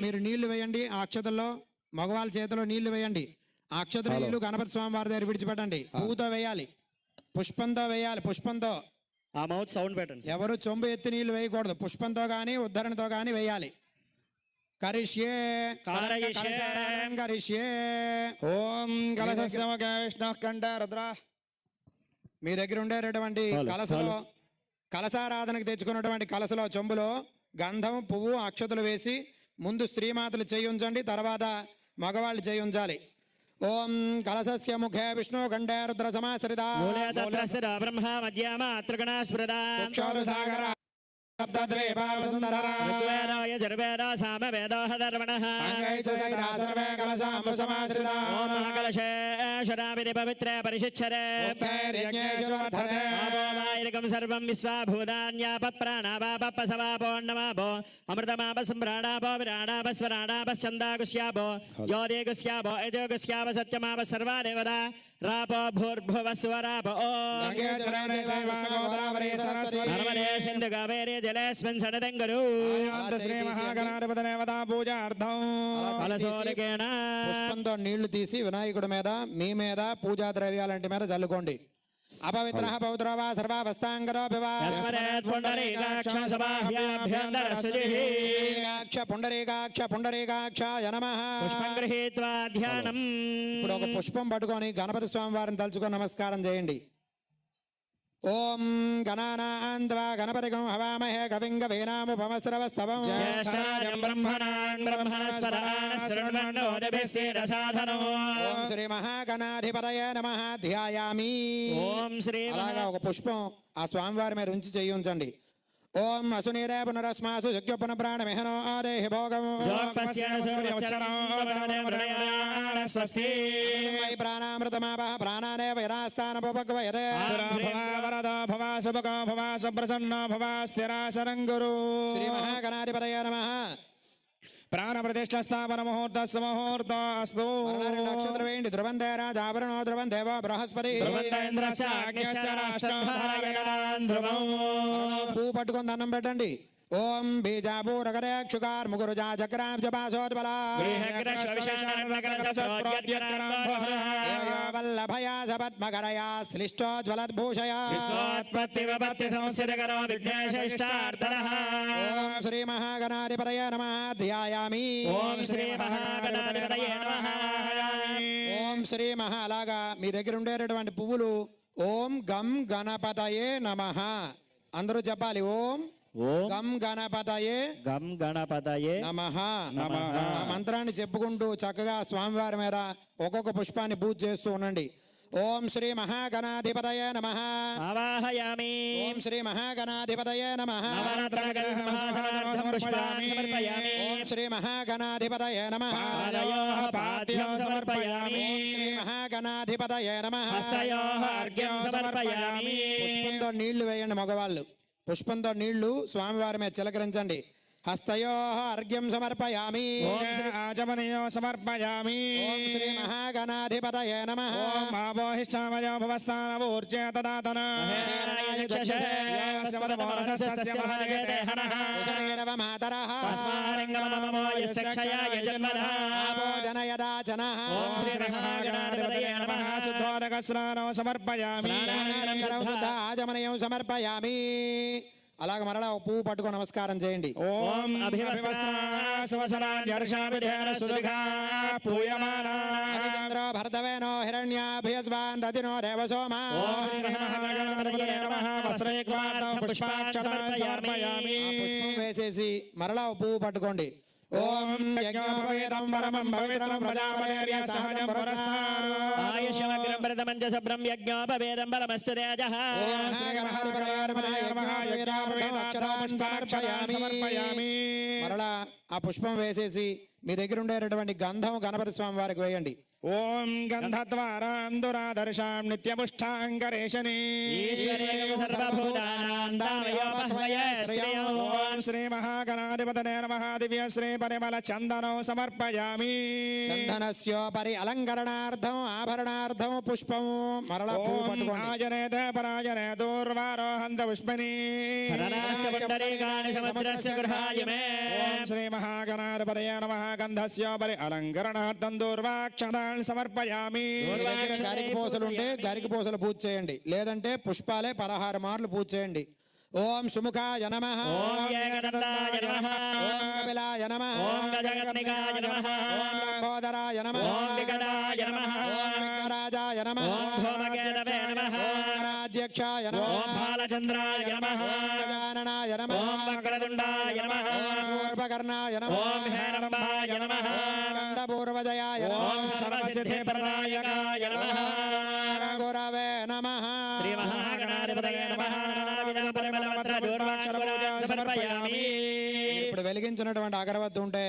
మీరు నీళ్ళు వేయండి ఆ అక్షతల్లో మగవాళ్ళ చేతిలో నీళ్ళు వేయండి. ఆ అక్షతలు నీళ్ళు గణపతి స్వామి వారి దగ్గర విడిచిపెట్టండి. పువ్వుతో వేయాలి పుష్పంతో వేయాలి పుష్పంతో. ఆ మౌత్ సౌండ్ పెట్టండి. ఎవరు చొంబు ఎత్తి నీళ్ళు వేయకూడదు పుష్పంతో గాని ఉద్ధరణతో గాని వేయాలి. కరిష్యే. కారయిష్యే. కలశారాధనం కరిష్యే. ఓం కలశస్యముఖ విష్ణు కంఠ రుద్ర మీ దగ్గర ఉండేటటువంటి కలసలో కలసారాధనకు తెచ్చుకున్నటువంటి కలసలో చెంబులో గంధం పువ్వు అక్షతలు వేసి ముందు స్త్రీమాతలు చేయి ఉంచండి తర్వాత మగవాళ్ళు చేయి ఉంచాలి ఓం కలసస్య ముఖే విష్ణు ఖండే రుద్ర సమాశ్రిత ऋग्वेदाय जर्वेदा सामवेदोहधर्मणः। कलशेषराविधि पवित्रे परिशिच्छरे। ओमायिकं सर्वं विश्वाभूतान्यापप्राणापापसवापोन्नमापो अमृतमापसम्भ्राणापो विराणापस्वराणापश्चन्दाकुश्यापो सत्यमाप सर्वा देवता రాపో భూర్భువ స్వరాప కావేరి జలేస్మిన్ శ్రీ మహాగణాధిపతి దేవతా పూజార్థం. నీళ్ళు తీసి వినాయకుడి మీద మీ మీద పూజా ద్రవ్యాలంటి మీద చల్లుకోండి అపవిత్ర పౌత్ర వా సర్వావస్థాంగరో యస్మరేత్ పుండరీకాక్షం సబాహ్యాభ్యంతర శుచిః పుండరీకాక్ష పుండరీకాక్ష పుండరీకాక్షాయ నమః. పుష్పం గృహీత్వా ధ్యానం. ఇప్పుడు ఒక పుష్పం పట్టుకొని గణపతి స్వామి వారిని తలుచుకొని నమస్కారం చేయండి. ఓం గణానాంద్వా గణపతిగం హవామహే కవిం కవీనాముపమస్రవస్తవం జ్యేష్ఠాజం బ్రహ్మణాన్ ఓం శ్రీ మహాగణాధిపతయ నమ. ధ్యాయామి. ఓం శ్రీ అలాగా ఒక పుష్పం ఆ స్వామివారి మీద ఉంచి చెయ్యి ఉంచండి. ఓం అసునీరే పునరస్మాసు శక్య పునఃప్రాణ మెహనో ఆదేహి భోగం స్వస్తి మై ప్రాణామృతమాప ప్రాణానే వైరాస్థానపగ్వయరే వరద భవ శుభకో భవ సుప్రసన్న భవ స్థిరాసనం గురు. శ్రీ మహాగణాధిపతయ నమ. ప్రాణ స్థాపన ముహూర్త అస్తు నక్షత్రం వేయండి ధ్రువం ధ్రువం దేవ బృహస్పతి ధ్రువం పువ్వు పట్టుకొని దండం పెట్టండి. ఓం బీజాపూరకరే క్షుకార్ ముగురు జా చక్రాం జపాసోద్బలా వల్లభయా సపద్మకరయా శ్లిష్టోజ్వలద్భూషయా ఓం శ్రీ మహాగణాధిపతయ నమ ధ్యాయామి ఓం శ్రీ మహాగణాధిపతయే నమః ఓం శ్రీ మహా అలాగా మీ దగ్గర ఉండేటటువంటి పువ్వులు। ఓం గం గణపతయే నమ అందరూ చెప్పాలి ఓం ఓం గణపతయే గం గణపతయే నమ. నమః. ఆ మంత్రాన్ని చెప్పుకుంటూ చక్కగా స్వామివారి మీద ఒక్కొక్క పుష్పాన్ని పూజ చేస్తూ ఉండండి. ఓం శ్రీ మహాగణాధిపతయ నమ. ఆవాహయామి. ఓం శ్రీ మహాగణాధిపతయ నమ. సమర్పయామి. ఓం శ్రీ మహాగణాధిపతయ నమ. సమర్పయామి. శ్రీ మహాగణాధిపతయ నమ. హస్తయోః అర్ఘ్యం సమర్పయామి. పుష్పంతో నీళ్ళు వేయండి మగవాళ్ళు. పుష్పంతో నీళ్ళు స్వామివారి మీద చిలకరించండి. హస్తయో అర్ఘ్యం సమర్పయామి ఆచమనీయో సమర్పయామి ఓం శ్రీ మహాగణాధిపతయ నమ ఓం ఆపోహిష్టామయో భవస్థానమూర్జే తదాతన అలాగ మరలా ఒక పువ్వు పట్టుకొని నమస్కారం చేయండి. ఓం భరతవేనో హిరణ్యాభ్యస్వాన్ రతినో దేవసోమా. పుష్పం వేసేసి మరలా ఒక పువ్వు పట్టుకోండి. ఓం యజ్ఞోపవేదం పరమం పవిత్రం ప్రజాపతిర్య సహజం పురస్కారో. ఆయుష్యమగ్రం భరతమంచ సభ్రం యజ్ఞోపవేదం బలమస్తు తేజః ఓం శ్రీగణాధిపతయార్మణాయ యజ్ఞోపవేదాక్షరాన్ సమర్పయామి. సమర్పయామి మరలా ఆ పుష్పం వేసేసి మీ దగ్గర ఉండేటటువంటి గంధం గణపతి స్వామి వారికి వేయండి ఓం గంధద్వారాం దురాదర్శాం శ్రియం. ఓం శ్రీ మహాగణాధిపతనే నమః. దివ్య శ్రీ పరిమళ చందనం సమర్పయామి. చందనస్యోపరి అలంకరణార్థం ఆభరణార్థం పుష్పం పట్టుకోండి. ఆజనేత పరాజనే దూర్వారోహంత పుష్పని. ఓం శ్రీ మహాగణాధిపతయ నమః. గంధస్యోపరి అలంకరణార్థం దూర్వాక్షతాన్ సమర్పయామి గరికి పూసలు ఉంటే గరికి పూసలు పూజ చేయండి లేదంటే పుష్పాలే పదహారు మార్లు పూజ చేయండి ఓం సుముఖాయ నమ ఓం ఏకదంతాయ నమః ఓం కపిలాయ నమ ఓం గజగన్నికాయ నమః ఓం లంబోదరాయ నమ ఓం వికటాయ నమః ఓం విఘ్నరాజాయ నమ ఓం ధూమకేతవే నమః ఓం రాజ్యక్షాయ నమ ఓం బాలచంద్రాయ నమః గజాననాయ నమ ఓం వక్రతుండాయ నమః సూర్పకర్ణాయ నమ సర్వసిద్ధిప్రదాయకాయ నమః. గురవే నమ శ్రీ మహాగణాధిపతయే సమర్పయామి ఇప్పుడు వెలిగించినటువంటి అగరవత్తు ఉంటే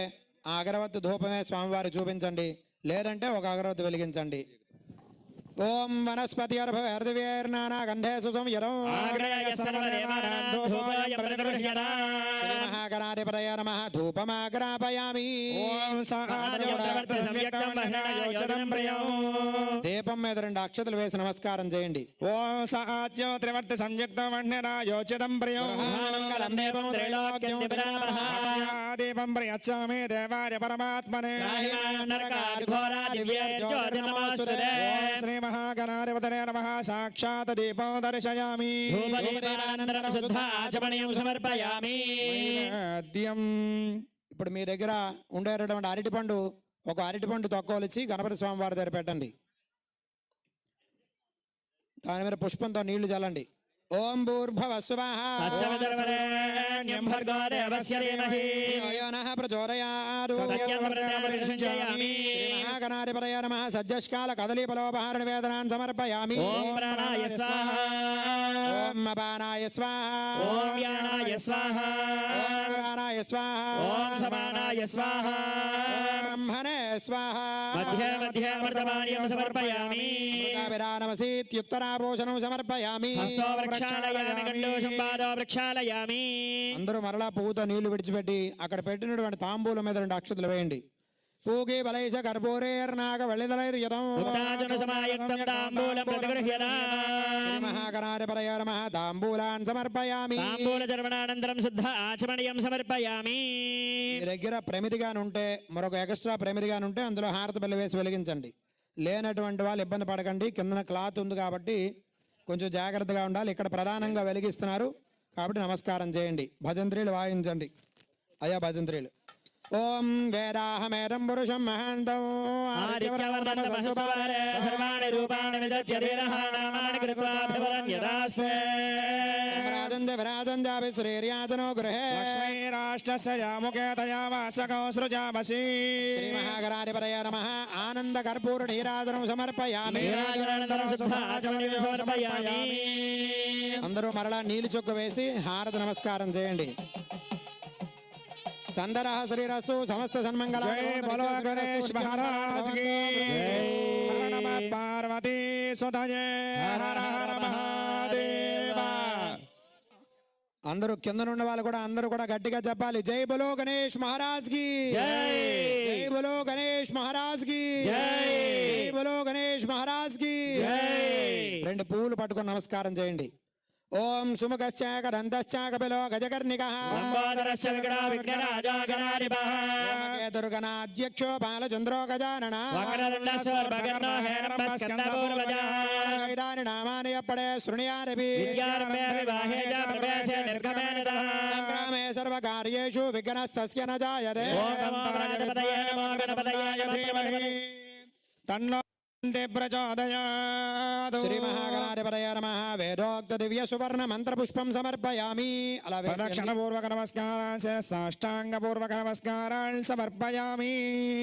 ఆ అగరవత్తు ధూపమే స్వామివారు చూపించండి. లేదంటే ఒక అగరవత్తు వెలిగించండి. ఓం వనస్పతి సుసంయరం మహాగణాధిపతయ నమ. ధూపమాగ్రాపయామి. దీపం మీద రెండు అక్షతలు వేసి నమస్కారం చేయండి. ఓం సాత్యో త్రివర్తి సంయుక్త మణ్యరాయోచితం ప్రియం. దీపం ప్రయచ్చామి దేవాయ పరమాత్మనే. నరకాఘోరా నమ సాక్షాత్ దీపం దర్శయామి సమర్పయామి నైవేద్యం ఇప్పుడు మీ దగ్గర ఉండేటటువంటి అరటిపండు ఒక అరటిపండు తొక్కవలిచి గణపతి స్వామి వారి దగ్గర పెట్టండి. దాని మీద పుష్పంతో నీళ్ళు చల్లండి. ఓం భూర్భవ స్వాహ. తత్సవితుర్వరేణ్యం భర్గో దేవస్య ధీమహి. ప్రచోదయాదు సత్యం ప్రత్యాపరిషయామి మహాగణాధిపతయ నమ సజ్జష్కాల కదలీఫలోపహార నివేదనాన్ని సమర్పయామి. ఓం ప్రాణాయ స్వాహ. ఓం అపానాయ స్వాహ. ఓం వ్యానాయ స్వాహ. ఓం ప్రాణాయ స్వాహ. ఓం సమానాయ స్వాహ. బ్రహ్మణే స్వాహ. వృక్షాలయామి అందరూ మరలా పువ్వుతో నీళ్ళు విడిచిపెట్టి అక్కడ పెట్టినటువంటి తాంబూలం మీద రెండు అక్షతలు వేయండి. పూగి బలైస కర్పూరేర్నాగ మహాగణాధిపతయ నమః తాంబూలాన్ సమర్పయామి. తాంబూల చర్వణానంతరం శుద్ధ ఆచమనీయం సమర్పయామి. దగ్గర ప్రమిదిగాని ఉంటే మరొక ఎక్స్ట్రా ప్రమిదిగాని ఉంటే అందులో హారతి బల్లి వేసి వెలిగించండి. లేనటువంటి వాళ్ళు ఇబ్బంది పడకండి. కిందన క్లాత్ ఉంది కాబట్టి కొంచెం జాగ్రత్తగా ఉండాలి. ఇక్కడ ప్రధానంగా వెలిగిస్తున్నారు. కాబట్టి నమస్కారం చేయండి. భజంత్రీలు వాయించండి. అయ్యా భజంత్రీలు. ఓం వేదాహమేరం పురుషం మహాంతం సర్వాణి రూపాణి శ్రీర్యాజనో గృహే లక్ష్మీరాష్ట్రస్య యాముఖే తయా వాసకో సృజామసి నమ ఆనంద కర్పూర నీరాజనం సమర్పయామి అందరూ మరలా నీళ్ళు చొక్క వేసి హారత నమస్కారం చేయండి సందరహ శ్రీరస్సు సమస్త సన్మంగళ గణేష్ మహారాజ్ పార్వతీ సుతయే హర హర మహాదేవ. అందరూ కింద నుండి వాళ్ళు కూడా అందరూ కూడా గట్టిగా చెప్పాలి. జై బలో గణేష్ మహారాజ్కి. జై. బలో గణేష్ మహారాజ్కి. జై. బలో గణేష్ మహారాజ్కి. రెండు పువ్వులు పట్టుకొని నమస్కారం చేయండి. ఓం సుముఖశ్చాక దంతశ్చాక బిలో గజకర్ణిక లంబోదరస్య వికటో విఘ్నరాజో గణాధిపః దుర్గణాధ్యక్షో బాలచంద్రో గజానన ఇదాని నామాని అప్పుడే సంగ్రామే సర్వకార్యేషు విఘ్నస్తస్య న జాయతే. తన్నో నమ వేదోక్త దివ్య సువర్ణ మంత్ర పుష్పం సమర్పయామి అలా వేసేయండి. ప్రదక్షిణ పూర్వక నమస్కారాన్ సాష్టాంగ పూర్వక నమస్కారాన్ సమర్పయామి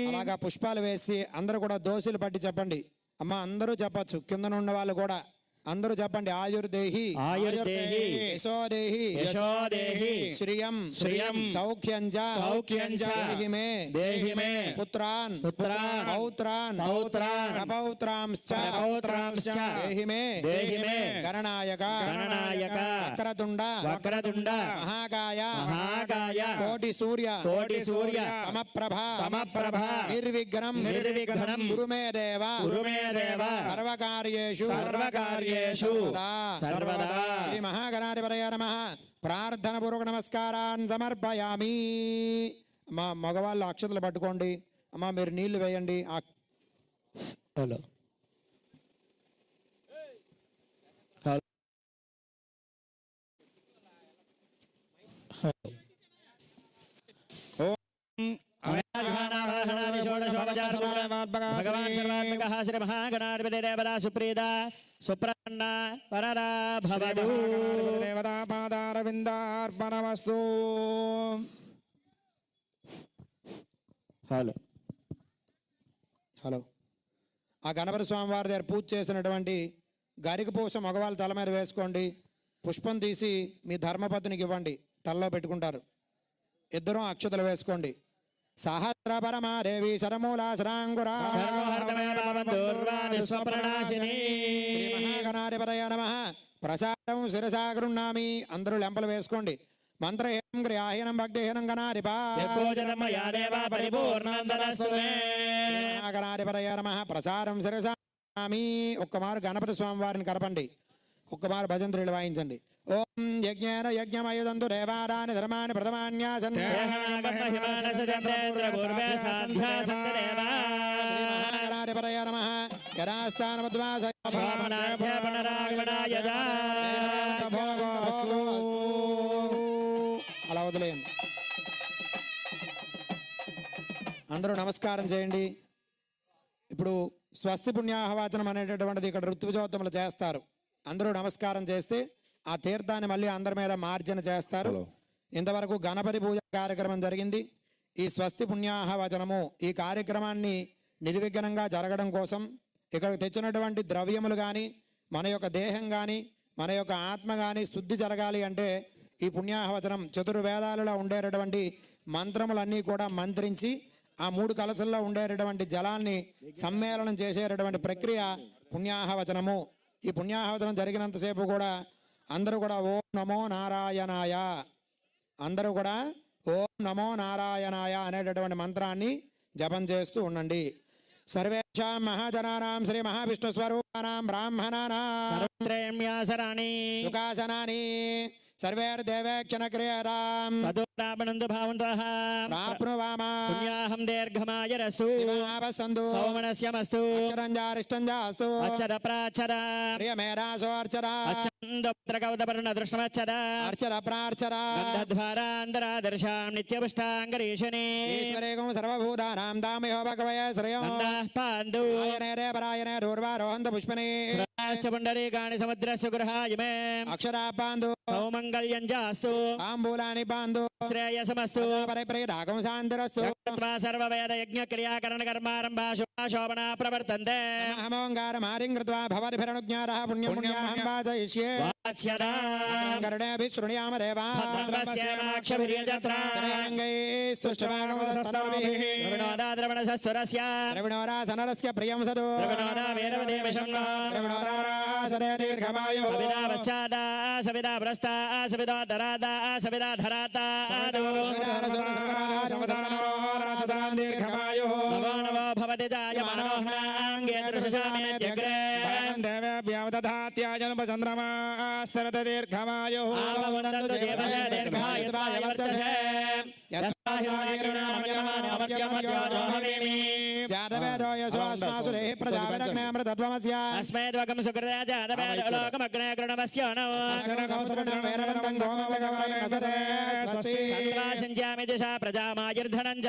అలాగా పుష్పాలు వేసి అందరూ కూడా దోశలు పట్టి చెప్పండి. అమ్మ అందరూ చెప్పచ్చు. కింద ఉన్న వాళ్ళు కూడా అందరూ చెప్పండి ఆయుర్దేహి. ఆయుర్దేహి. యశోదేహి. యశోదేహి. శ్రియం. శ్రియం. సౌఖ్యం చ సౌఖ్యం చ దేహి మే దేహి మే పుత్రాన్. పుత్రాన్. పౌత్రాన్. పౌత్రాన్. ప్రపౌత్రాంశ్చ ప్రపౌత్రాంశ్చ దేహి మే దేహి మే గణనాయక. గణనాయక. వక్రతుండ. వక్రతుండ. మహాకాయ మహాకాయ కోటి సూర్య. కోటి సూర్య. సమప్రభ. సమప్రభ. నిర్విఘ్నం. నిర్విఘ్నం. గురు మే దేవ. గురు మే దేవ. సర్వకార్యేషు. సర్వకార్యేషు. సర్వదా. శ్రీ మహాగణాధిపతయ నమ. ప్రార్థన పూర్వక నమస్కారాన్ సమర్పయామి. మా మగవాళ్ళు అక్షతలు పట్టుకోండి. అమ్మా మీరు నీళ్ళు వేయండి. హలో. భవదు దేవతాపాదారవిందార్పణమస్తు హలో. హలో. ఆ గణపతి స్వామి వారి దగ్గర పూజ చేసినటువంటి గరిక పూస మగవాళ్ళ తల మీద వేసుకోండి. పుష్పం తీసి మీ ధర్మపత్నికి ఇవ్వండి. తలలో పెట్టుకుంటారు. ఇద్దరం అక్షతలు వేసుకోండి. సహస్ర పరమాదేవి శరమూలాశ్రాంగురా. సర్వహర్తమయ పాపం దూర్వాది స్వప్రణాశిని శ్రీ మహాగణాధిపతయ నమ. ప్రసాదం శిరసా గృహ్ణామి అందరూ లెంపలు వేసుకోండి. మంత్రహీనం క్రియాహీనం భక్తిహీనం గణాధిపా. యత్కోజనమ యా దేవా పరిపూర్ణాంతరస్తు మే. గణాధిపతయ నమ. ప్రసారం శిరసా గృహ్ణామి ఒక్కమారు గణపతి స్వామి వారిని కలపండి. ఒక్కమారు భజంత్రులు వాయించండి. ఓం యజ్ఞేన యజ్ఞమయుదంతు దేవారాని ధర్మాన్ని ప్రథమాన్యాసన్ దేహనాగమహిమానసజంతేంద్ర నమ. అలా వదిలేయండి అందరూ నమస్కారం చేయండి. ఇప్పుడు స్వస్తి పుణ్యాహవాచనం అనేటటువంటిది ఇక్కడ ఋతుజోత్తములు చేస్తారు. అందరూ నమస్కారం చేస్తే ఆ తీర్థాన్ని మళ్ళీ అందరి మీద మార్జన చేస్తారు. ఇంతవరకు గణపతి పూజ కార్యక్రమం జరిగింది. ఈ స్వస్తి పుణ్యాహవచనము ఈ కార్యక్రమాన్ని నిర్విఘ్నంగా జరగడం కోసం ఇక్కడికి తెచ్చినటువంటి ద్రవ్యములు కానీ మన యొక్క దేహం కానీ మన యొక్క ఆత్మ కానీ శుద్ధి జరగాలి అంటే ఈ పుణ్యాహవచనం చతుర్వేదాలలో ఉండేటటువంటి మంత్రములన్నీ కూడా మంత్రించి ఆ మూడు కలసల్లో ఉండేటటువంటి జలాన్ని సమ్మేళనం చేసేటటువంటి ప్రక్రియ పుణ్యాహవచనము ఈ పుణ్యాహవచనం జరిగినంతసేపు కూడా అందరూ కూడా ఓం నమో నారాయణాయ. అందరూ కూడా ఓం నమో నారాయణాయ అనేటటువంటి మంత్రాన్ని జపం చేస్తూ ఉండండి. సర్వేషాం మహాజనానాం శ్రీ మహావిష్ణు స్వరూపానాం బ్రాహ్మణానాం సుఖాసనాని. సర్వేర్దేవేక్షణ క్రియరాం తదురాపణంతు భావంతః ప్రాప్నువామా పుణ్యాహం దీర్ఘమాయరస్తు శివావసందు సౌమనస్యమస్తు అక్షరంజారిష్టంజాస్తు అచ్చర ప్రాచర ప్రియమేరాసో అర్చర అచ్చందపుత్రకౌతపర్ణ దృష్టమచ్చర అర్చర ప్రార్చర గంధద్వారాంతరాదర్శాం నిత్యపుష్టాంగరీషణి ఈశ్వరేగం సర్వభూతానాం దామయో భగవయ శ్రయం పాండు ఆయనే రే పరాయనే దూర్వారోహంత పుష్పనే రాశ్చ పుండరీకాణి సముద్రస్య గృహాయ మే అక్షరా పాందు సౌమంగళ్యం జాస్తు తాంబూలాని పాందు శ్రేయసమస్తు. పరిప్రయరాగం శాంతిరస్తు యత్వా సర్వవేద యజ్ఞ క్రియాకరణ కర్మారంభా శుభాశోభన ప్రవర్తంతే అహమోంగారం హారిం కృత్వా భవతిభిరణుజ్ఞారः పుణ్యం పుణ్యాహం వాచయిష్యే వాచ్యదా గరుడేభిः శృణుయామ దేవా భద్రవస్యేమాక్షభిర్యజత్రా స్తుష్టవాగమస్తనోభిः ద్రవిణోదా ద్రవణసస్తురస్య ద్రవిణోరాసనరస్య ప్రియం సదు ద్రవిణోదా వీరవదేవశం ద్రవిణోరాసనే సవిదా పశ్చాదా సవిదా భ్రస్తా సవిదా ధరాదా సవిదా ధరాతా దీర్ఘమాయుः నమో నమో భవతి జాయమానోహ్నాంగే దృశశామేత్యగ్రే దధాత్యాజన్మచంద్రమాస్తరత దీర్ఘమాయుః ప్రజావిరగ్నేమృతత్వమస్య అస్మేద్వకం సుకృతా జాతవేలోకమగ్నే కృణమస్యోనో శరణకౌసరణం వేరవంతం గోమవగవరమసరే స్వస్తి. సంవాసించామి దిశా ప్రజామాయుర్ధనం చ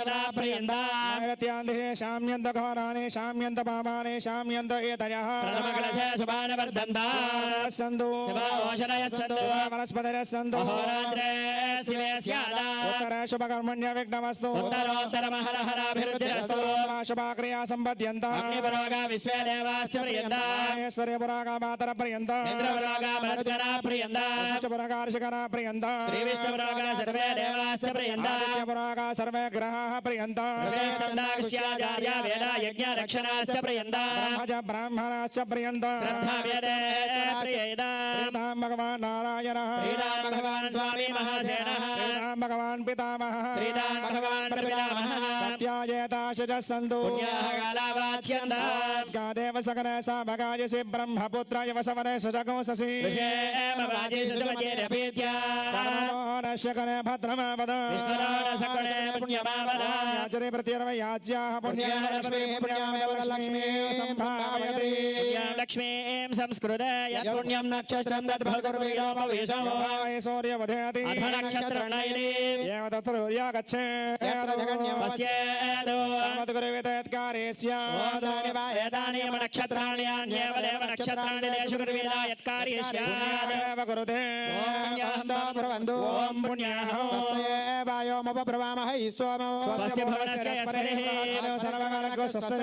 సంపదస్తు ఈశాన్యాం బహిర్దేశే అరిష్టం నరసనమస్తు పాపం తత్ప్రతిహతమస్తు యశ్రేయస్సరస్తు అహంకారకామరశనేశ్వరరాగేర సంవత్సరితారిత్యపురాగా సర్వే గ్రహాः ప్రియంతా జన్మ నక్షత్ర ప్రియందా నైరత్యాంధిషే శామ్యంత ఘోరాణి శామ్యంత పాపాని శామ్యంత ఏతయः ప్రథమ కలశే శుభాన వర్ధంతా సందు శివ ఓషణయ సంతు వనస్పతిరः సందు అహోరాత్రే శివే స్యాదా ఉత్తర శుభకర్మణ్య విఘ్నమస్తు ఉత్తరోత్తర మహరహరాభివృద్ధిరస్తు శుభాక్రియా సంపద్యంత అగ్నిపరోగ విశ్వే దేవాశ్చ ప్రియందా మహేశ్వర్యపురాగా మాతర ప్రియంత ఇంద్రపరోగ మరుద్గణ ప్రియందా పురకార్షికర ప్రియంత శ్రీ విష్ణుపరోగ సర్వే దేవాశ్చ ప్రియందా ఆదిత్యపురాగా సర్వే గ్రహాः ప్రియంత ఛందాక్ష్యాచార్య వేద యజ్ఞ రక్షణాశ్చ ప్రియందా బ్రహ్మజ బ్రాహ్మణాశ్చ ప్రియంత శ్రద్ధా వేదే ప్రియేదా ప్రీతాం భగవాన్ నారాయణः శ్రీరామ భగవాన్ స్వామి మహాసేనః ప్రీతాం భగవాన్ పితామహः విశ్వనాథ సకలే పుణ్యమావద యాచరే ప్రతిర్వయాజ్యాः పుణ్యాలక్ష్మీ పుణ్యామలక్ష్మీ సంభావయతి పుణ్యాం లక్ష్మీం సంస్కృత యత్పుణ్యం నక్షత్రం నక్షత్ర ఏవ తత్ర గచ్చే పశ్యేదో నక్షత్రాణి అన్యేవ దేవ నక్షత్రాణి దేశు గురువీదా యత్కార్యస్యాద్ ఏవ ఓం పుణ్యాహ ఈశ్వమో స్వస్తి భవనస్య स्वास्थ्य भवनस्य यस्महे सर्वकालको स्वस्थ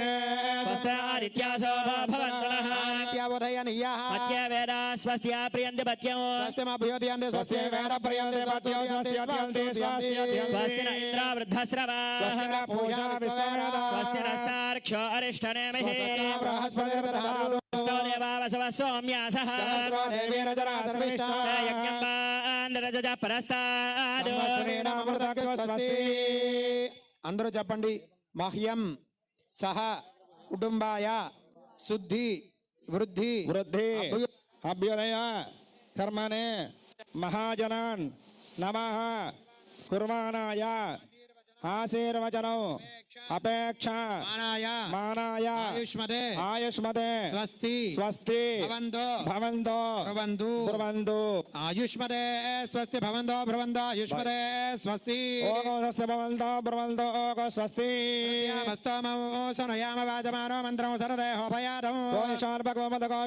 स्वस्थ आदित्या शोभा भवन्तः आदित्यावधयनियाः अद्य वेदा स्वस्य प्रियन्ते पत्यौ स्वास्थ्यमा भूयोदियन्ते स्वस्य वेद प्रियन्ते पत्यौ स्वास्थ्य अत्यन्ते स्वास्थ्य स्वास्थ्य न इन्द्र वृद्धश्रवा स्वास्थ्य न पूजा विश्वनाथ स्वास्थ्य न स्तार्क्ष अरिष्ठनेमहे स्वास्थ्य बृहस्पतिर्धारु सौम्यासः देवीरजरा అందరూ చెప్పండి. మహ్యం సహ కుటుంబాయ శుద్ధి వృద్ధి వృద్ధి అభ్యు- అభ్యుదయ కర్మనే మహాజనాన్ నమ కుర్వాణాయ ఆశీర్వచనం అపేక్ష. మానాయ మానాయ ఆయుష్మదే. ఆయుష్మదే. స్వస్తి. స్వస్తి. భవంతో. భవంతో. బ్రువంతు బ్రువంతు ఆయుష్మదే స్వస్తి. భవంతో బ్రువంతో ఆయుష్మదే స్వస్తి. స్వస్తి భవంతో బ్రువంతో ఓగో స్వస్తి. స్తోమోసనయామ వాజమానో మంత్రం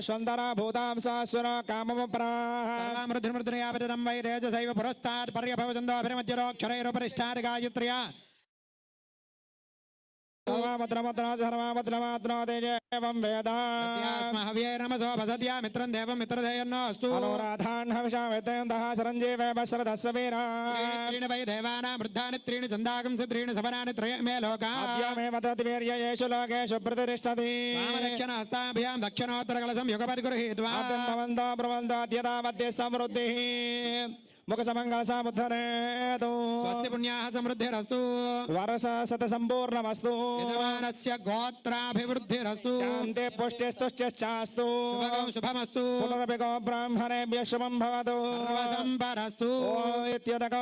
స్వందర భూతాం సహస్ర కామముప్రా మృధుమృధుయాపతిదం వై రేజసైవ పురస్తాత్ పర్యభవచందో అభిమధ్యరోక్షరైరుపరిష్టాత్ గాయత్ర్యా. సర్వభద్రభద్రా సర్వభద్రమాత్రా తేజేవం వేద హవ్యే నమసో భసద్యా మిత్రం దేవం మిత్రధేయన్నో అస్తు అనురాధాన్ హవిషా వేదయంతః సరంజీవే బశ్రదస్య వీరా త్రీణి వై దేవానాం వృద్ధాని త్రీణి చందాకంసి త్రీణి సవనాని త్రయ మే లోకా అద్యామేవ తద్వీర్యేషు లోకేషు ప్రతిష్టతి। వామదక్షిణ హస్తాభ్యాం దక్షిణోత్తర కలసం యుగపది గృహీత్వా ఆద్యం భవంతో బ్రువంతోద్యతావద్య సమృద్ధి ముఖ సమంగళ సముద్ధరేతు స్వస్తి పుణ్యాః సమృద్ధిరస్తు వరస శత సంపూర్ణమస్తు యజమానస్య గోత్రాభివృద్ధిరస్తు శాంతి పుష్టిస్తుశ్చాస్తు శుభగం శుభమస్తు పునరపి గో బ్రాహ్మణేభ్య శుభం భవతు సర్వసంపరస్తు ఓ ఇత్యదకో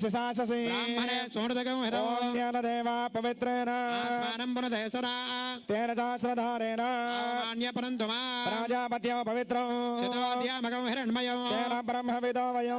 शिशाससि सदा तेन सहस्रधारेण। अन्यपरन्तुमा प्रजापत्यो पवित्रौ। शतोऽध्यामकं हिरण्मयो तेन ब्रह्मविदो वयो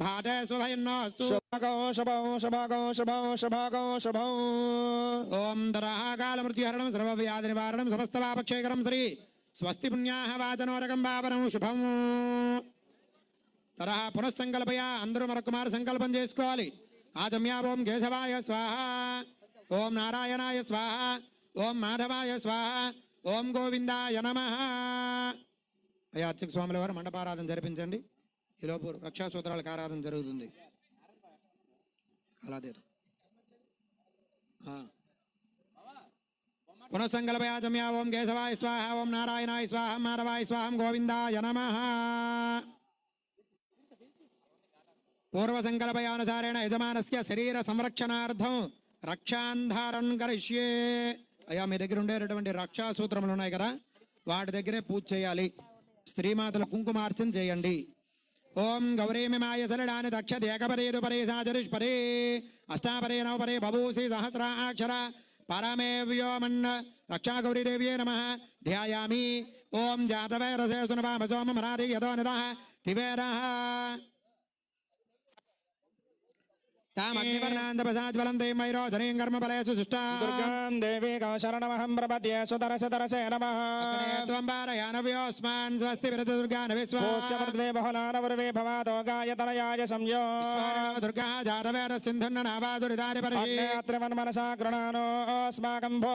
వాస్తోష్పదే విశ్వారూపాణ్యా సఖా విసంగా స్వసేమయేదిన శుభగం శుభము స్వస్తి అనంతార్క్షమరిష్టనేమిర్మహద్భూతం వాజసో దేవతాన ఇంద్ర సగం సుమత్సుప్రో హతియసో నామమివారుహేమ అగోహావచమాంగల మృత్యుహరణం సర్వవ్యాధి నివారణం సమస్త శ్రీ స్వస్తి పుణ్యాహ వాచనోరకం శుభం తరహా పునఃసంకల్పయ అందరూ మరొక సంకల్పం చేసుకోవాలి ఆచమ్యా ఓం కేశవాయ స్వాహ ఓం నారాయణాయ స్వాహ ఓం మాధవాయ స్వాహ ఓం గోవిందాయ నమ అయ్యా అర్చక స్వాముల వారు మండపారాధన జరిపించండి ఈలోపు రక్షాసూత్రాలకు ఆరాధన జరుగుతుంది. కాలాదేరు పునఃసంకల్పయాచమ్యా ఓం కేశవాయ స్వాహ ఓం నారాయణాయ స్వాహ మాధవాయ స్వాహం గోవిందాయ నమ. పూర్వసంకల్పయానుసారేణ యజమానస్య శరీర సంరక్షణార్థం రక్షాంధారం కరిష్యే. అయ్యా మీ దగ్గర ఉండేటటువంటి రక్షా సూత్రములు ఉన్నాయి కదా? వాటి దగ్గరే పూజ చేయాలి. స్త్రీమాతల కుంకుమార్చన చేయండి. ओम गौरी मिमाय सलडान दक्ष देगपरे दुपरे साचरिष्परे अष्टापरे नवपरे बभूषि सहस्रा अक्षर। परमे व्योमन्न रक्षा गौरी देव्ये नमः। ध्यायामि। ओम जातवैरसे सुनवाम सोम मरारी यदो निदाह तिवेरः కర్మ ఫలేషు దుష్టా దుర్గాం దేవీ శరణమహం ప్రపద్యే సుతరస తరసే నమ త్వం పారయానవ్యోస్మాన్ స్వస్తి విరత దుర్గా నవిస్వా పోష్యవర్ద్వే బహుళానవర్వే భవాతో గాయతనయాయ సంయో దుర్గా జాతవేర సింధున్న నావాదురిదారి పరిషి అగ్నేత్రివన్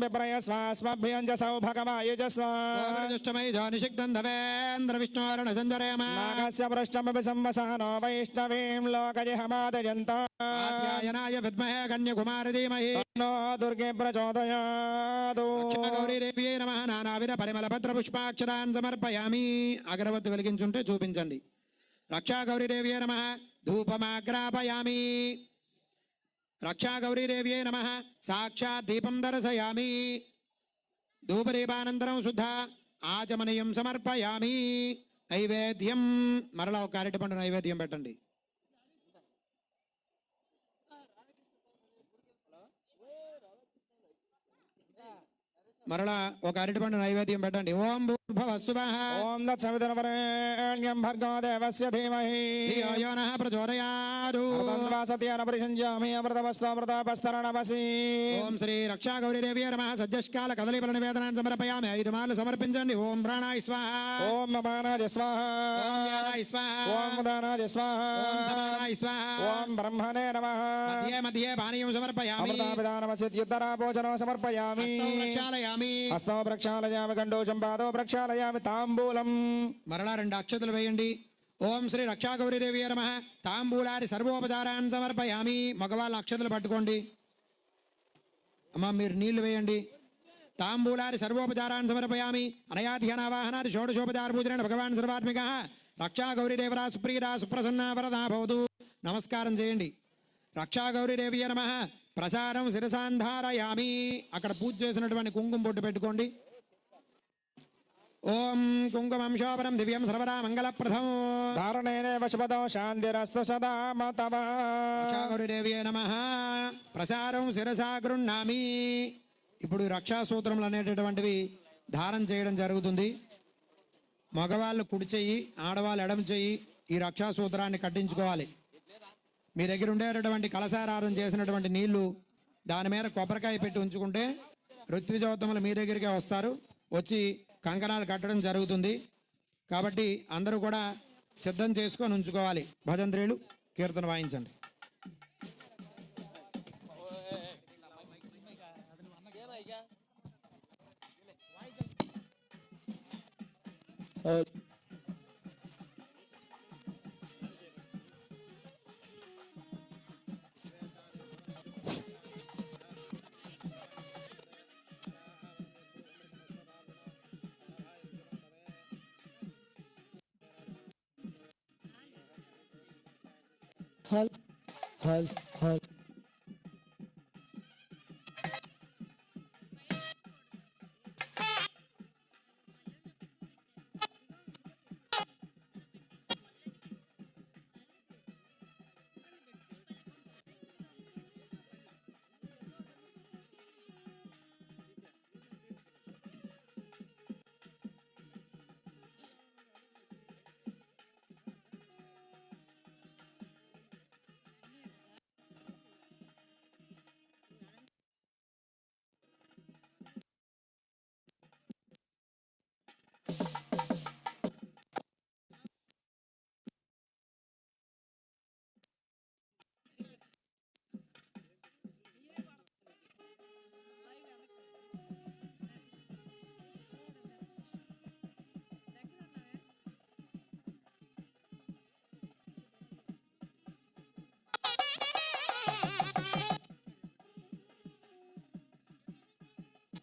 విప్రయ స్వాస్మభ్యం చ సౌభగమాయుజస్వ దుష్టమై నిషిక్తం ధవేంద్ర విష్ణోరణ సంజరేమ. నాగస్య పృష్టమపి సంవసనో వైష్ణవీం లోకజిహమాదయంత. ఆధ్యాయనాయ విద్మహే కన్యకుమారి ధీమహి. నో దుర్గే ప్రచోదయాదు. గౌరీదేవ్యై నమ. నానావిర పరిమళ భద్ర పుష్పాక్షరాన్ సమర్పయామి. అగరవత్తి వెలిగించుంటే చూపించండి. రక్షా గౌరీదేవ్యై నమ. ధూపమాగ్రాపయామి. రక్షాగౌరీదేవ్యే నమ సాక్షాత్ దీపం దర్శయామి ధూపదీపానంతరం శుద్ధ ఆచమనీయం సమర్పయామి నైవేద్యం మరలా ఒక అరటిపండు నైవేద్యం పెట్టండి మరలా ఒక అరటిపండు నైవేద్యం పెట్టండి. ఓం భూర్భవ శుభః ఓం దత్సవితరవరేణ్యం భర్గో దేవస్య ధీమహి. ధియో యో నః ప్రచోదయాదు సత్యానపరిషంజామి అమృతమస్తమృతపస్తరణమసి ఓం శ్రీ రక్షా గౌరీదేవి నమ. సజ్జష్కాల కదలిపల నివేదనాన్ని సమర్పయామి. ఐదు మార్లు సమర్పించండి. ఓం ప్రాణాయ స్వాహ. ఓం మమానాయ స్వాహ. ఓం జ్ఞానాయ స్వాహ. ఓం ఉదానాయ స్వాహ. ఓం సమానాయ స్వాహ. ఓం బ్రహ్మణే నమ. మధ్యే మధ్యే పానీయం సమర్పయామి. అమృతాపిదానమసిద్యుత్తరాభోజనం సమర్పయామి. హస్తం ప్రక్షాళయామి హస్తో ప్రక్షాళయామి గండోజం పాదో ప్రక్షాళయామి తాంబూలం. మరలా రెండు అక్షతలు వేయండి. ఓం శ్రీ రక్షా గౌరీదేవి నమ. తాంబూలాది సర్వోపచారాన్ని సమర్పయామి. మగవాళ్ళ అక్షతలు పట్టుకోండి. అమ్మ మీరు నీళ్ళు వేయండి. తాంబూలాది సర్వోపచారాన్ని సమర్పయామి. అనయాధ్యానావాహనాది షోడశోపచార పూజన భగవాన్ సర్వాత్మిక. రక్షా గౌరీదేవరా సుప్రీరా సుప్రసన్నా వరదా భవతు. నమస్కారం చేయండి. రక్షా గౌరీదేవి నమ. ప్రసారం శిరసాంధారయామి. అక్కడ పూజ చేసినటువంటి కుంకుమ బొట్టు పెట్టుకోండి. ఓం కుంకుమం శోభనం దివ్యం సర్వదా మంగళప్రదం. ధారణేనేవ శుభదో శాంతిరస్తు సదా మతవ. గురుదేవ్యే నమ. ప్రసారం శిరసా గృహ్ణామి ఇప్పుడు రక్షాసూత్రములు అనేటటువంటివి ధారణ చేయడం జరుగుతుంది. మగవాళ్ళు కుడి చెయ్యి ఆడవాళ్ళు ఎడమ చెయ్యి ఈ రక్షాసూత్రాన్ని కట్టించుకోవాలి. మీ దగ్గర ఉండేటటువంటి కలసారాధన చేసినటువంటి నీళ్ళు దాని మీద కొబ్బరికాయ పెట్టి ఉంచుకుంటే ఋత్విజోత్తములు మీ దగ్గరికే వస్తారు. వచ్చి కంకణాలు కట్టడం జరుగుతుంది. కాబట్టి అందరూ కూడా సిద్ధం చేసుకొని ఉంచుకోవాలి. భజంత్రీలు కీర్తన వాయించండి. Uh, has